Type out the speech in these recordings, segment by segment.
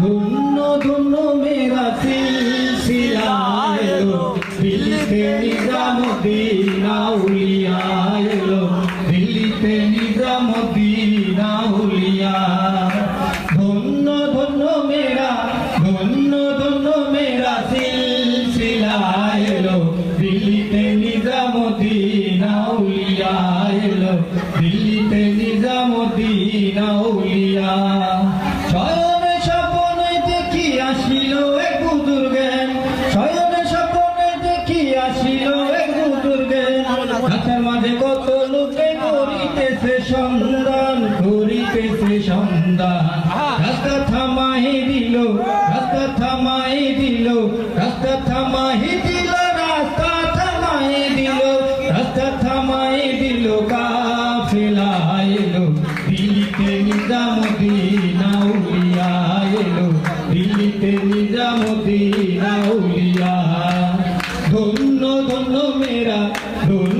ধন্য ধন্য মেরা সিলসিলা এলো। দিল্লিতে নিজামুদ্দিন আউলিয়া এলো। দিল্লিতে নিজামুদ্দিন আউলিয়া ধন্য ধন্য মেরা, ধন্য ধন্য মেরা সিলসিলা এলো। দিল্লিতে নিজামুদ্দিন আউলিয়া এলো। দিল্লিতে নিজামুদ্দিন আউলিয়া মাঝে কত লোকে করিতেছে সন্ধান করিতেছে সন্ধান। রাস্তা থামাই দিল রাস্তা থামাই দিল রাস্তা থামাই দিল রাস্তা থামাই দিল রাস্তা থামাই দিল কাফেলা এলো দিল্লিতে নিজামুদ্দিন আউলিয়া এলো দিল্লিতে নিজামুদ্দিন আউলিয়া। ধন্য ধন্য মেরা ধন্য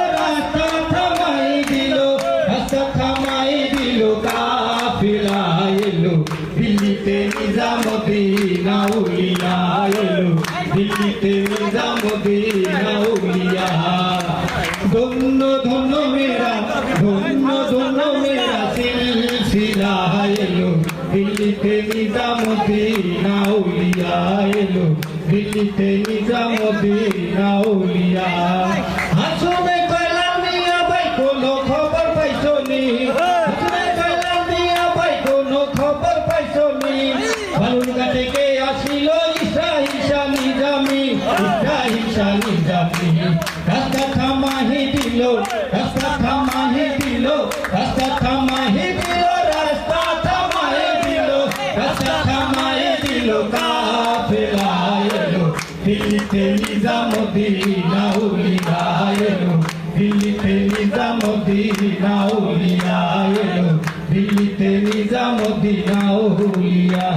দিল কাফিলা এলো দিল্লিতে নিজামুদ্দিন আউলিয়া এলো দিল্লিতে নিজামুদ্দিন আউলিয়া। ধন্য ধন্য মেরা ধন্য ধন্য মেরা সিলসিলা এলো দিল্লিতে নিজামুদ্দিন আউলিয়া এলো দিল্লিতে নিজামুদ্দিন আউলিয়া। হাসনে নি বালুরঘাট থেকে আসিল ঈশা ঈশা নিজামি ঈশা ঈশা নিজামি। রাস্তা থামাহি দিল, রাস্তা থামাহি দিল, রাস্তা থামাহি দিল, রাস্তা থামাহি দিল, রাস্তা থামাহি দিল কাফেলা এলো। দিল্লিতে এলো। দিল্লিতে নিজামুদ্দিন আউলিয়া।